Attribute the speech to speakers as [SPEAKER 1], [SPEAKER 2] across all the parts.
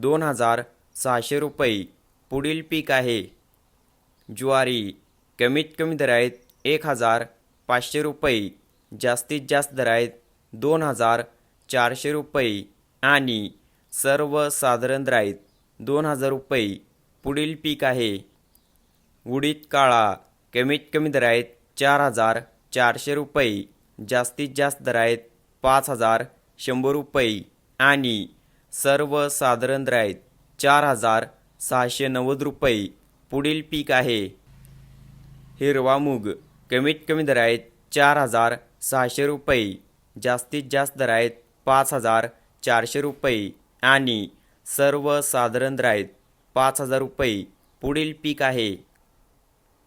[SPEAKER 1] दोन हजार सहाशे रुपये. पुढील पीक आहे. ज्वारी कमीत कमी दर आहेत एक हजार पाचशे रुपये. जास्तीत जास्त दर आहेत दोन हजार चारशे रुपये. आणि सर्वसाधारण दर आहेत दोन हजार रुपये. पुढील पीक आहे. उडीद काळा कमीत कमी दर आहेत चार हजार चारशे रुपये. जास्तीत जास्त दर आहेत पाच हजार शंभर रुपये. आणि सर्वसाधारण साधारण आहेत चार हजार सहाशे नव्वद रुपये पुढील पीक आहे. हिरवा मूग कमीत कमी दर आहेत चार हजार सहाशे रुपये जास्तीत जास्त दर आहेत पाच हजार चारशे रुपये आणि सर्वसाधारण साधारण आहेत पाच हजार रुपये पुढील पीक आहे.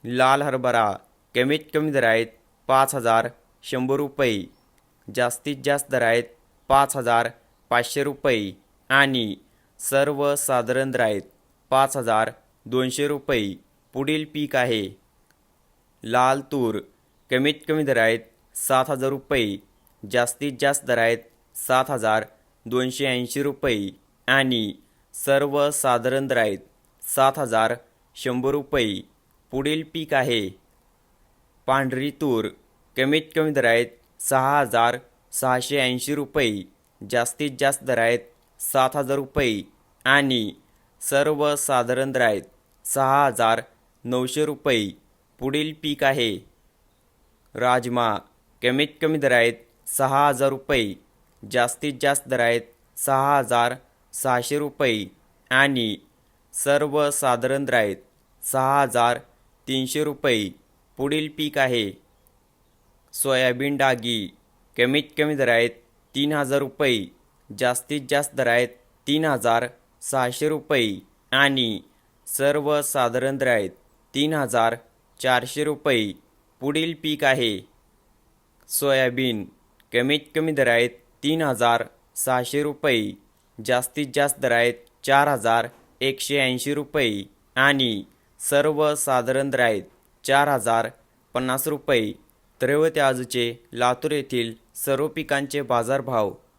[SPEAKER 1] लाल हरभरा कमीत कमी दर आहेत पाच हजार शंभर रुपये जास्तीत जास्त दर आहेत पाच हजार पाचशे रुपये आणि सर्वसाधारण दर आहेत पाच हजार दोनशे रुपये पुढील पीक आहे. लाल तूर कमीत कमी दर आहेत सात हजार रुपये जास्तीत जास्त दर आहेत सात हजार दोनशे ऐंशी रुपये आणि सर्वसाधारण दर आहेत सात हजार शंभर रुपये पुढील पीक आहे. पांढरी तूर कमीत कमी दर आहेत सहा हजार सहाशे ऐंशी रुपये जास्तीत जास्त दर आहेत सात हजार रुपये आणि सर्वसाधारण दर सहा हजार नऊशे रुपये. पुढील पीक आहे. राजमा कमीत कमी दरायत आहेत सहा हजार रुपये जास्तीत जास्त दर आहेत सहा हजार सहाशे रुपये आणि सर्वसाधारण दर सहा हजार तीनशे रुपये. पुढील पीक आहे. सोयाबीन डागी कमीत कमी दरायत आहेत तीन हजार रुपये. जास्तीत जास्त दर आहेत तीन हजार सहाशे रुपये आणि सर्वसाधारण दर आहेत तीन हजार चारशे रुपये. पुढील पीक आहे. सोयाबीन. कमीत कमी दर आहेत तीन हजार सहाशे रुपये. जास्तीत जास्त दर आहेत चार हजार एकशे ऐंशी रुपये आणि सर्वसाधारण दर आहेत चार हजार पन्नास रुपये. तर आजचे लातूर येथील सर्व पिकांचे बाजारभाव